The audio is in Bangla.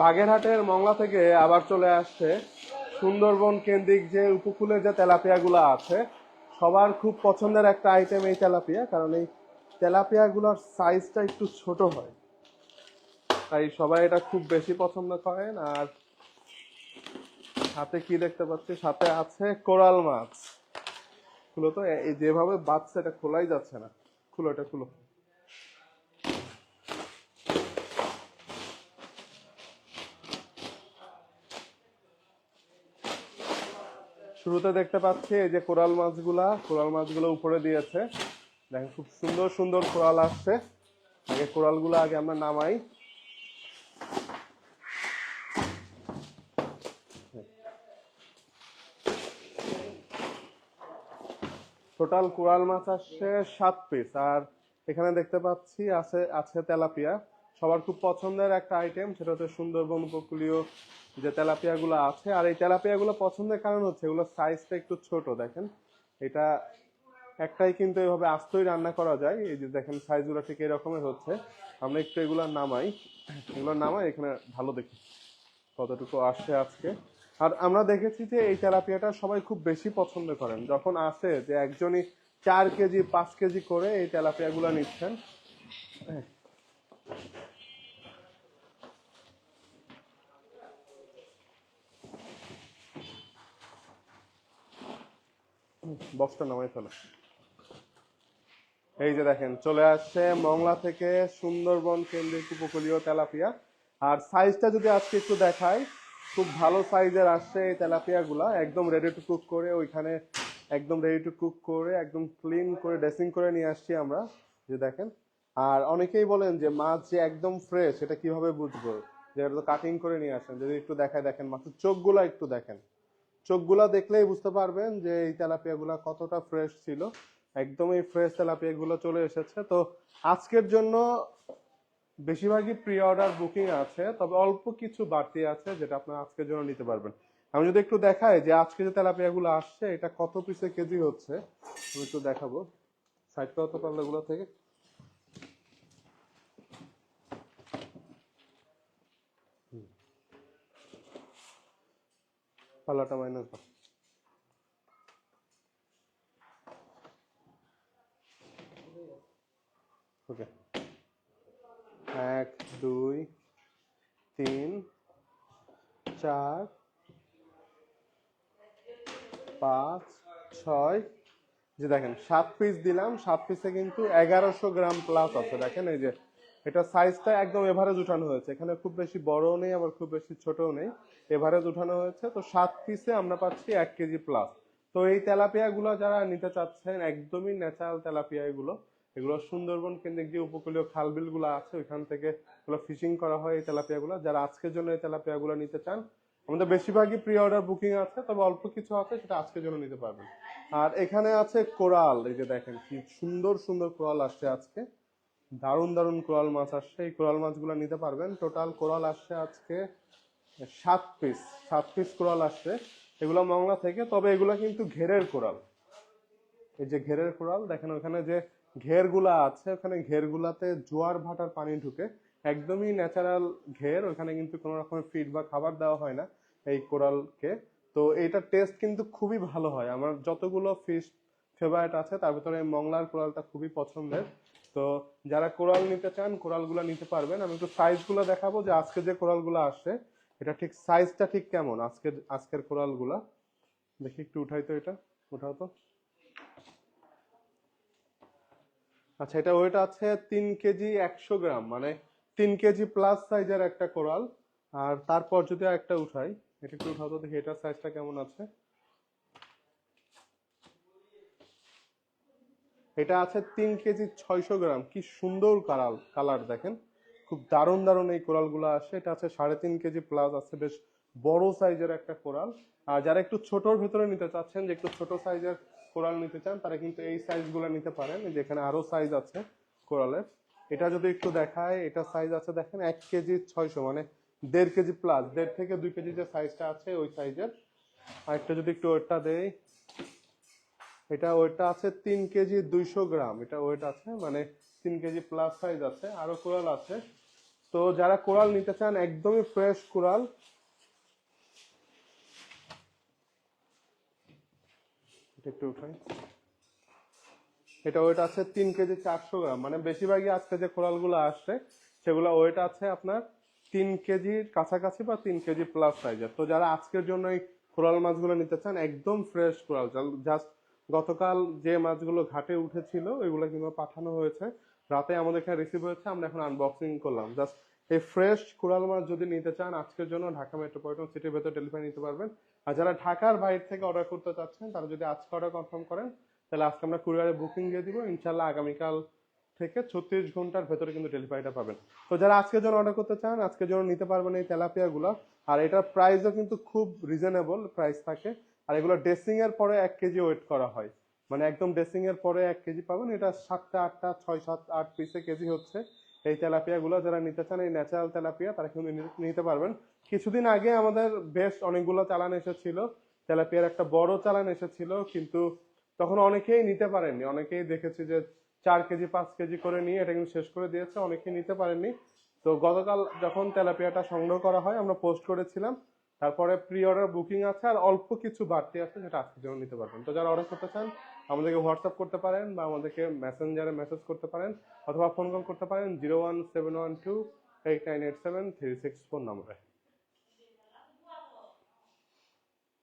বাগেরহাটের মংলা থেকে আবার চলে আসছে সুন্দরবন কেন্দ্রিক যে উপকূলে যে তেলাপিয়াগুলো আছে, সবার খুব পছন্দের একটা আইটেম এই তেলাপিয়া, কারণ এই তেলাপিয়াগুলোর সাইজটা একটু ছোট হয়। তাই সবাই এটা খুব বেশি পছন্দ করেন। আর সাথে কি দেখতে পাচ্ছি? সাথে আছে কোরাল মাছ। খুলো তো যেভাবে বাচ্চা এটা খোলাই যাচ্ছে না। খুলো এটা, খুলো। শুরুতে দেখতে পাচ্ছি এই যে কোরাল মাছগুলা। কোরাল মাছগুলো উপরে দিয়েছে। দেখেন, খুব সুন্দর সুন্দর কোরাল আসছে। আগে কোরালগুলো আগে আমরা নামাই। টোটাল কোরাল মাছ আসছে সাত পিস আর এখানে দেখতে পাচ্ছি আছে আছে তেলাপিয়া। সবার খুব পছন্দের একটা আইটেম সেটা হচ্ছে সুন্দরবন উপকূলীয় যে তেলাপিয়া গুলো আছে। আর এই তেলাপিয়া গুলো পছন্দের কারণ হচ্ছে এগুলোর সাইজটা একটু ছোট, দেখেন। এটা একটাই কিন্তু এভাবে আস্তই রান্না করা যায়। এই যে দেখেন সাইজগুলো ঠিক এরকমের হচ্ছে। আমরা একটু এগুলো নামাই। এগুলো নামাই, এখানে ভালো দেখি কতটুকু আসে আজকে। আর আমরা দেখেছি যে এই তেলাপিয়াটা সবাই খুব বেশি পছন্দ করেন। যখন আসে যে একজনই চার কেজি, পাঁচ কেজি করে এই তেলাপিয়াগুলো নিচ্ছেন বক্সটা নামাই ফেলে। এই যে দেখেন, চলে আসছে মংলা থেকে সুন্দরবন কেন্দ্রিক উপকূলীয় তেলাপিয়া। আর সাইজটা যদি আজকে একটু দেখাই, খুব ভালো সাইজের আসছে এই তেলাপিয়া গুলা একদম রেডি টু কুক করে ওইখানে, একদম রেডি টু কুক করে, একদম ক্লিন করে ড্রেসিং করে নিয়ে আসছি আমরা, যে দেখেন। আর অনেকেই বলেন যে মাছ যে একদম ফ্রেশ এটা কীভাবে বুঝব? যে এটা কাটিং করে নিয়ে আসেন। যদি একটু দেখায়, দেখেন, মাছের চোখগুলা একটু দেখেন। চোখগুলা দেখলেই বুঝতে পারবেন যে এই তেলাপিয়াগুলা কতটা ফ্রেশ ছিল। একদমই ফ্রেশ তেলাপিয়াগুলো চলে এসেছে। তো আজকের জন্য বেশিরভাগই প্রি অর্ডার বুকিং আছে, তবে অল্প কিছু বাড়তি আছে যেটা আপনারা আজকের জন্য নিতে পারবেন। আমি যদি একটু দেখাই যে আজকে যে তেলাপিয়াগুলো আসছে, এটা কত পিসে কেজি হচ্ছে? আমি একটু দেখাবো। সাইড কত পাল্লাগুলো থেকে পাল্লাটা মাইনাস দাও। ওকে এক, দুই, তিন, চার, পাঁচ, ছয়। যে দেখেন, সাত পিস দিলাম, সাত পিসে কিন্তু এগারোশো গ্রাম প্লাস আছে। দেখেন এই যে এটা সাইজটা একদম এভারেজ উঠানো হয়েছে। এখানে খুব বেশি বড়ও নেই, আবার খুব বেশি ছোটও নেই। এভারেজ উঠানো হয়েছে। তো সাত পিসে আমরা পাচ্ছি এক কেজি প্লাস তো এই তেলাপিয়া গুলো যারা নিতে চাচ্ছেন, একদমই ন্যাচারাল তেলাপিয়া এগুলো এগুলো সুন্দরবন কেন্দ্রিক যে উপকূলীয় খাল বিলগুলো আছে, ওইখান থেকে এগুলো ফিশিং করা হয় এই তেলাপিয়া গুলো যারা আজকের জন্য এই তেলাপিয়া গুলো নিতে চান, আমাদের বেশিরভাগই প্রি অর্ডার বুকিং আছে, তবে অল্প কিছু আছে, সেটা আজকের জন্য নিতে পারবেন। আর এখানে আছে কোরাল, এই যে দেখেন কি সুন্দর সুন্দর কোরাল আসছে আজকে। দারুণ দারুণ কোরাল মাছ আসছে। এই কোরাল মাছগুলো নিতে পারবেন। টোটাল কোরাল আসছে আজকে সাত পিস সাত পিস কোরাল আসছে। এগুলো মংলা থেকে, তবে এগুলো কিন্তু ঘেরের কোরাল। এই যে ঘেরের কোরাল, দেখেন ওখানে যে ঘেরগুলা আছে, ওখানে ঘেরগুলাতে জোয়ার ভাটার পানি ঢুকে। একদমই ন্যাচারাল ঘের, ওখানে কিন্তু কোনো রকমের ফিড বা খাবার দেওয়া হয় না এই কোরালকে। তো এইটার টেস্ট কিন্তু খুবই ভালো হয়। আমার যতগুলো ফিশ ফেভারিট আছে, তার ভিতরে মংলার কোরালটা খুবই পছন্দের। তো যারা কোরাল নিতে চান, কোরালগুলো নিতে পারবেন। আমি একটু সাইজগুলো দেখাবো যে আজকে যে কোরালগুলো আসছে এটা ঠিক সাইজটা ঠিক কেমন? আজকের আজকের কোরালগুলা। দেখি একটু উঠাই তো এটা। উঠাও তো। আচ্ছা এটা ওয়েট আছে তিন কেজি একশো গ্রাম মানে তিন কেজি প্লাস সাইজের একটা কোরাল। আর তারপর যদি একটা উঠাই, এটা একটু উঠাও তো দেখি এটার সাইজটা কেমন আছে? এটা আছে তিন কেজি ছয়শো গ্রাম। কি সুন্দর কালার কালার দেখেন। খুব দারুণ দারুণ এই কোরালগুলো আসে। এটা আছে সাড়ে তিন কেজি প্লাস আছে বেশ বড় সাইজের একটা কোরাল। আর যারা একটু ছোটর ভেতরে নিতে চাচ্ছেন, যে একটু ছোট সাইজের কোরাল নিতে চান, তারা কিন্তু এই সাইজগুলো নিতে পারেন। এই যে এখানে আরও সাইজ আছে কোরালের। এটা যদি একটু দেখায়, এটা সাইজ আছে দেখেন এক কেজি ছয়শো মানে দেড় কেজি প্লাস দেড় থেকে দুই কেজি যে সাইজটা আছে, ওই সাইজের আর একটা যদি একটু ওয়েটটা দেই এটা ওয়েটটা আছে তিন কেজি দুইশো গ্রাম। এটা ওয়েট আছে মানে তিন কেজি প্লাস সাইজ আছে, আরও কোরাল আছে। তো যারা কোরাল নিতে চান, একদমই ফ্রেশ কোরাল। এটা ওয়েট আছে তিন কেজি চারশো গ্রাম। মানে বেশিরভাগই আজকে যে কোরালগুলো আসছে, সেগুলো ওয়েট আছে আপনার তিন কেজির কাছাকাছি বা তিন কেজি প্লাস সাইজের তো যারা আজকের জন্য এই কোরাল মাছগুলো নিতে চান, একদম ফ্রেশ কোরাল। জাস্ট গতকাল যে মাছগুলো ঘাটে উঠেছিল, ওইগুলো কিন্তু পাঠানো হয়েছে। রাতে আমাদের এখানে রিসিভ হয়েছে, আমরা এখন আনবক্সিং করলাম। জাস্ট এই ফ্রেশ কোরাল মাছ যদি নিতে চান, আজকের জন্য ঢাকা মেট্রোপলিটন সিটির ভেতর ডেলিভারি নিতে পারবেন। আর যারা ঢাকার বাইরে থেকে অর্ডার করতে চাচ্ছেন, তারা যদি আজকে অর্ডার কনফার্ম করেন, তাহলে আজকে আমরা কুরিয়ারে বুকিং দিয়ে দিব। ইনশাল্লাহ আগামীকাল থেকে ছত্রিশ ঘণ্টার ভেতরে কিন্তু ডেলিভারিটা পাবেন। তো যারা আজকের জন্য অর্ডার করতে চান, আজকের জন্য নিতে পারবেন এই তেলাপিয়াগুলো। আর এটার প্রাইসও কিন্তু খুব রিজনেবল প্রাইস থাকে। আর এগুলো ড্রেসিং এর পরে এক কেজি ওয়েট করা হয়। মানে একদম ড্রেসিং এর পরে এক কেজি পাবেন। এটা সাতটা, আটটা, ছয়, সাত, আট পিসে কেজি হচ্ছে। এই তেলাপিয়া গুলো যারা নিতে চান, এই ন্যাচারাল তেলাপিয়া, তারা কিন্তু নিতে পারবেন। কিছুদিন আগে আমাদের বেশ অনেকগুলো চালান এসেছিল। তেলাপিয়ার একটা বড় চালান এসেছিল, কিন্তু তখন অনেকেই নিতে পারেননি। অনেকেই দেখেছি যে চার কেজি, পাঁচ কেজি করে নিয়ে এটা কিন্তু শেষ করে দিয়েছে। অনেকেই নিতে পারেননি। তো গতকাল যখন তেলাপিয়াটা সংগ্রহ করা হয়, আমরা পোস্ট করেছিলাম। তারপরে প্রি অর্ডার বুকিং আছে আর অল্প কিছু বাড়তি আছে সেটা আজকের জন্য নিতে পারবেন। তো যারা অর্ডার করতে চান, আমাদেরকে হোয়াটসঅ্যাপ করতে পারেন বা আমাদেরকে মেসেঞ্জারে মেসেজ করতে পারেন অথবা ফোন কল করতে পারেন zero one seven one two eight nine eight seven three six phone নম্বরে।